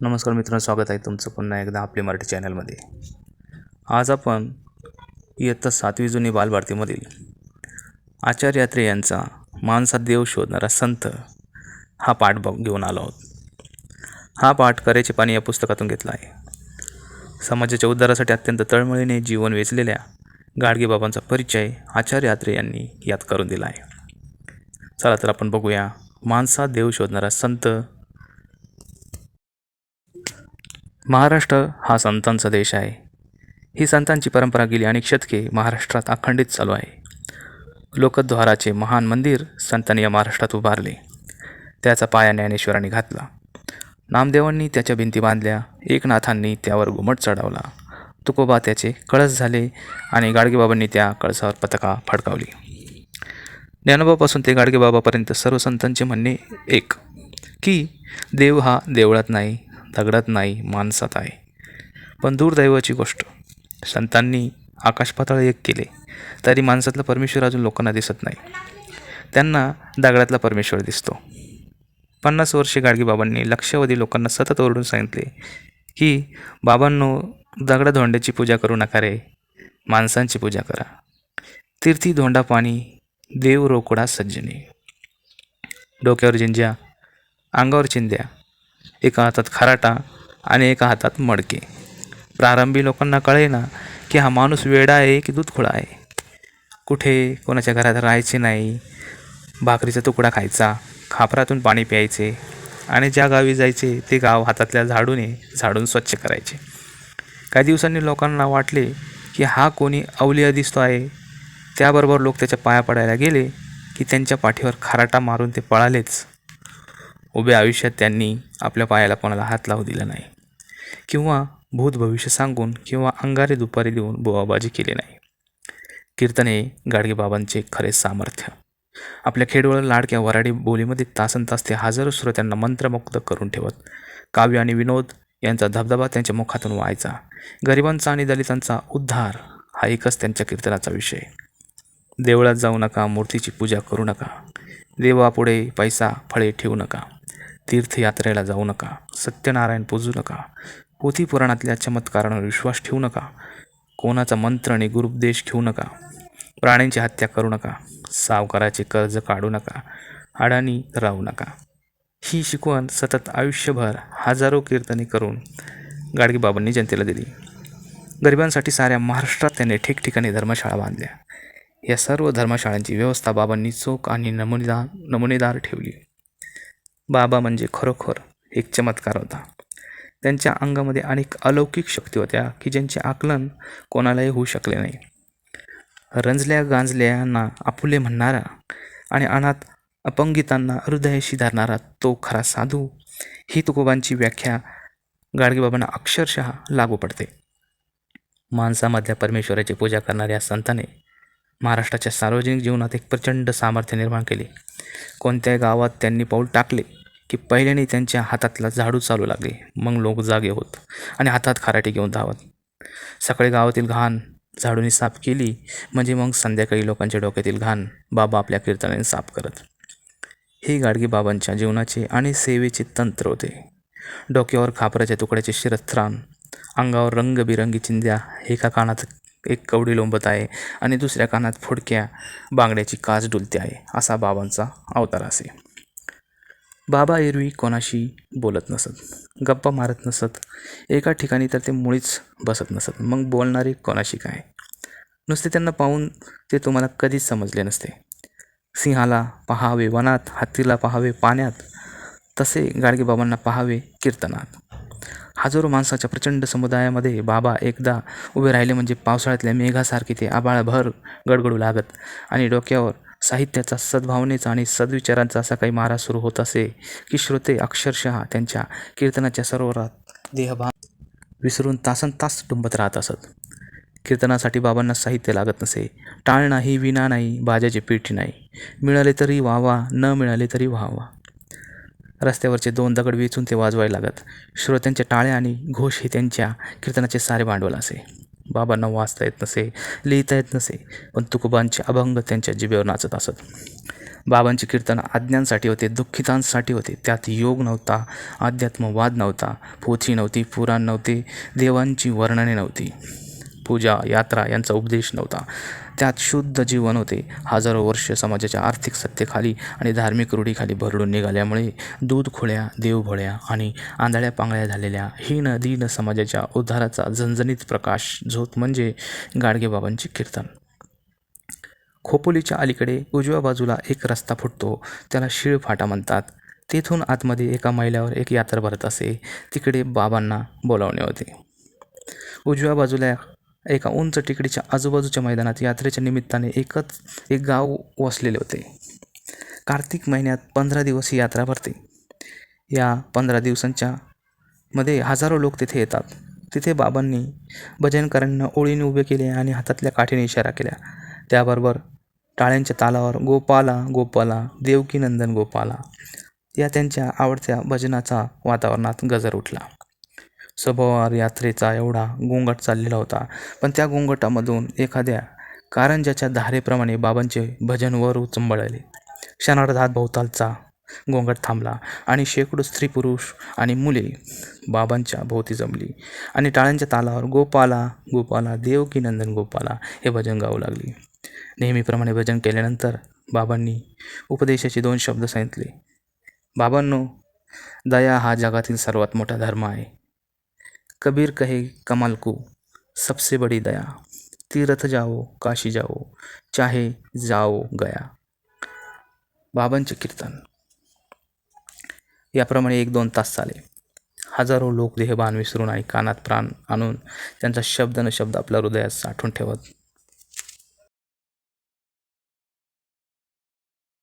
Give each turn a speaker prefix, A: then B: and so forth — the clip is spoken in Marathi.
A: नमस्कार मित्रांनो स्वागत आहे तुमचं पुन्हा एकदा आपले मराठी चॅनलमध्ये. आज आपण इयत्ता सातवी जुनी बालभारतीमधील आचार्य यात्रे यांचा माणसात देव शोधणारा संत हा पाठ बघ घेऊन आलो आहोत. हा पाठ करेचे पाणी या पुस्तकातून घेतला आहे. समाजाच्या उद्धारासाठी अत्यंत तळमळीने जीवन वेचलेल्या गाडगेबाबांचा परिचय आचार्य यात्रे यांनी यात करून दिला आहे. चला तर आपण बघूया माणसात देव शोधणारा संत महाराष्ट्र हा संतांचा देश आहे. ही संतांची परंपरा गेली अनेक शतके महाराष्ट्रात अखंडित चालू आहे. लोकद्वाराचे महान मंदिर संतांनी या महाराष्ट्रात उभारले. त्याचा पाया ज्ञानेश्वरांनी घातला. नामदेवांनी त्याच्या भिंती बांधल्या. एकनाथांनी त्यावर घुमट चढवला. तुकोबा त्याचे कळस झाले आणि गाडगेबाबांनी त्या कळसावर पताका फडकावली. ज्ञानोबापासून ते गाडगेबाबापर्यंत सर्व संतांचे म्हणणे एक की देव हा देवळात नाही दगडात नाही माणसात आहे. पण दुर्दैवाची गोष्ट संतांनी आकाशपाताळ एक केले तरी माणसातला परमेश्वर अजून लोकांना दिसत नाही. त्यांना दगडातला परमेश्वर दिसतो. पन्नास वर्षे गाडगेबाबांनी लक्षावधी लोकांना सतत ओरडून सांगितले की बाबांनो दगडा धोंड्याची पूजा करू नका रे माणसांची पूजा करा. तीर्थी धोंडा पाणी देव रोकडा सज्जने. डोक्यावर जिंज्या अंगावर चिंध्या एका हातात खराटा आणि एका हातात मडके. प्रारंभी लोकांना कळेना की हा माणूस वेडा आहे की दूधखोळा आहे. कुठे कोणाच्या घरात राहायचे नाही भाकरीचा तुकडा खायचा खापरातून पाणी प्यायचे आणि ज्या गावी जायचे ते गाव हातातल्या झाडूने झाडून स्वच्छ करायचे. काही दिवसांनी लोकांना वाटले की हा कोणी अवलिया दिसतो आहे. त्याबरोबर लोक त्याच्या पाया पडायला गेले की त्यांच्या पाठीवर खराटा मारून ते पळालेच. उभ्या आयुष्यात त्यांनी आपल्या पायाला कोणाला हात लावू दिला नाही. किंवा भूत भविष्य सांगून किंवा अंगारे दुपारी देऊन बोवाबाजी केली नाही. कीर्तन हे गाडगेबाबांचे खरे सामर्थ्य. आपल्या खेडवळ लाडक्या वराडी बोलीमध्ये तासन तास ते हजारो श्रोत्यांना मंत्रमुग्ध करून ठेवत काव्य आणि विनोद यांचा धबधबा त्यांच्या मुखातून व्हायचा. गरिबांचा आणि दलितांचा उद्धार हा एकच त्यांच्या कीर्तनाचा विषय. देवळात जाऊ नका मूर्तीची पूजा करू नका. देवापुढे पैसा फळे ठेवू नका. तीर्थयात्रेला जाऊ नका. सत्यनारायण पूजू नका. पोथी पुराणातल्या चमत्कारांवर विश्वास ठेवू नका. कोणाचा मंत्र आणि गुरुपदेश घेऊ नका. प्राण्यांची हत्या करू नका. सावकाराचे कर्ज काढू नका. अडाणी राहू नका. ही शिकवण सतत आयुष्यभर हजारो कीर्तने करून गाडगेबाबांनी जनतेला दिली. गरिबांसाठी साऱ्या महाराष्ट्रात त्यांनी ठिकठिकाणी धर्मशाळा बांधल्या. या सर्व धर्मशाळांची व्यवस्था बाबांनी चोख आणि नमुनेदार नमुनेदार ठेवली. बाबा म्हणजे खरोखर एक चमत्कार होता. त्यांच्या अंगामध्ये अनेक अलौकिक शक्ती होत्या की ज्यांचे आकलन कोणालाही होऊ शकले नाही. रंजल्या गांजल्यांना आपुले म्हणणारा आणि अनाथ अपंगितांना हृदयाशी धरणारा तो खरा साधू ही तुकोबांची व्याख्या गाडगेबाबांना अक्षरशः लागू पडते. माणसामधल्या परमेश्वराची पूजा करणाऱ्या संताने महाराष्ट्राच्या सार्वजनिक जीवनात एक प्रचंड सामर्थ्य निर्माण केले. कोणत्याही गावात त्यांनी पाऊल टाकले की पहिल्याने त्यांच्या हातातला झाडू चालू लागले मग लोक जागे होत आणि हातात खराटे घेऊन धावत. सकाळी गावातील घाण झाडूने साफ केली म्हणजे मग संध्याकाळी लोकांच्या डोक्यातील घाण बाबा आपल्या कीर्तनाने साफ करत. हे गाडगे बाबांच्या जीवनाचे आणि सेवेचे तंत्र होते. डोक्यावर खापराच्या तुकड्याचे शिरस्त्राण अंगावर रंगबिरंगी चिंध्या एका कानात एक कवडी लोंबत आहे आणि दुसऱ्या कानात फुडक्या बांगड्याची काच डुलते आहे असा बाबांचा अवतार असे. बाबा एरवी कोणाशी बोलत नसत गप्पा मारत नसत एका ठिकाणी तर ते मुळीच बसत नसत मग बोलणारे कोणाशी काय? नुसते त्यांना पाहून ते तुम्हाला कधीच समजले नसते. सिंहाला पहावे वनात हत्तीला पहावे पाण्यात तसे गाडगेबाबांना पहावे कीर्तनात. हजारो माणसाच्या प्रचंड समुदायामध्ये बाबा एकदा उभे राहिले म्हणजे पावसाळ्यातल्या मेघासारखे ते आबाळभर गडगडू लागत आणि डोक्यावर साहित्याचा सद्भावनेचा आणि सद्विचारांचा असा काही मारा सुरू होत असे की श्रोते अक्षरशः त्यांच्या कीर्तनाच्या सरोवरात देहभान विसरून तासन तास डुंबत राहत असत. कीर्तनासाठी बाबांना साहित्य लागत नसे. टाळ नाही विना नाही बाजाची पीठ नाही. मिळाले तरी व्हावा न मिळाले तरी व्हावा रस्त्यावरचे दोन दगड वेचून ते वाजवायला लागत. श्रोत्यांच्या टाळ्या आणि घोष हे त्यांच्या कीर्तनाचे सारे भांडवल असे. बाबांना वाचता येत नसे लिहिता येत नसे पण तुकोबांचे अभंग त्यांच्या जिभेवर नाचत असत. बाबांचे कीर्तन आज्ञांसाठी होते दुःखितांसाठी होते. त्यात योग नव्हता अध्यात्मवाद नव्हता पोथी नव्हती पुराण नव्हते देवांची वर्णने नव्हती. पूजा यात्रा यांचा उपदेश नव्हता. त्यात शुद्ध जीवन होते. हजारो वर्ष समाजाच्या आर्थिक सत्तेखाली आणि धार्मिक रूढीखाली भरडून निघाल्यामुळे दूध खोळ्या देवभोळ्या आणि आंधळ्या पांगळ्या झालेल्या हीन दीन समाजाच्या उद्धाराचा झणझणीत प्रकाश झोत म्हणजे गाडगेबाबांचे कीर्तन. खोपोलीच्या अलीकडे उजव्या बाजूला एक रस्ता फुटतो. त्याला शिळफाटा म्हणतात. तेथून आतमध्ये एका मैल्यावर एक यात्रा भरत असे. तिकडे बाबांना बोलावणे होते. उजव्या बाजूला एका उंच टेकडीच्या आजूबाजूच्या मैदानात यात्रेच्या निमित्ताने एकच एक गाव वसलेले होते. कार्तिक महिन्यात पंधरा दिवस ही यात्रा भरते. या पंधरा दिवसांच्या मध्ये हजारो लोक तिथे येतात. तिथे बाबांनी भजनकारांना ओळीने उभे केले आणि हातातल्या काठीने इशारा केल्या त्याबरोबर टाळ्यांच्या तालावर गोपाला गोपाला देवकीनंदन गोपाला या त्यांच्या आवडत्या भजनाचा वातावरणात गजर उठला. स्वभावावर यात्रेचा एवढा गोंगाट चाललेला होता. पण त्या गोंगाटामधून एखाद्या कारंजाच्या धारेप्रमाणे बाबांचे भजन वर उचंबळले. क्षणार्धात भोवतालचा गोंगाट थांबला आणि शेकडो स्त्री पुरुष आणि मुले बाबांच्या भोवती जमली आणि टाळ्यांच्या तालावर गोपाला गोपाला देवकी नंदन गोपाला हे भजन गाऊ लागली. नेहमीप्रमाणे भजन केल्यानंतर बाबांनी उपदेशाचे दोन शब्द सांगितले. बाबांनो दया हा जगातील सर्वात मोठा धर्म आहे. कबीर कहे कमाल को सबसे बड़ी दया। तीर्थ जाओ काशी जाओ चाहे जाओ गया। बाबांचे कीर्तन। याप्रमाणे एक दोन तास चाले। हजारो लोक देहभान विसरून आणि कानात प्राण आणून त्यांचा शब्द न शब्द आपल्या हृदयात साठवून ठेवत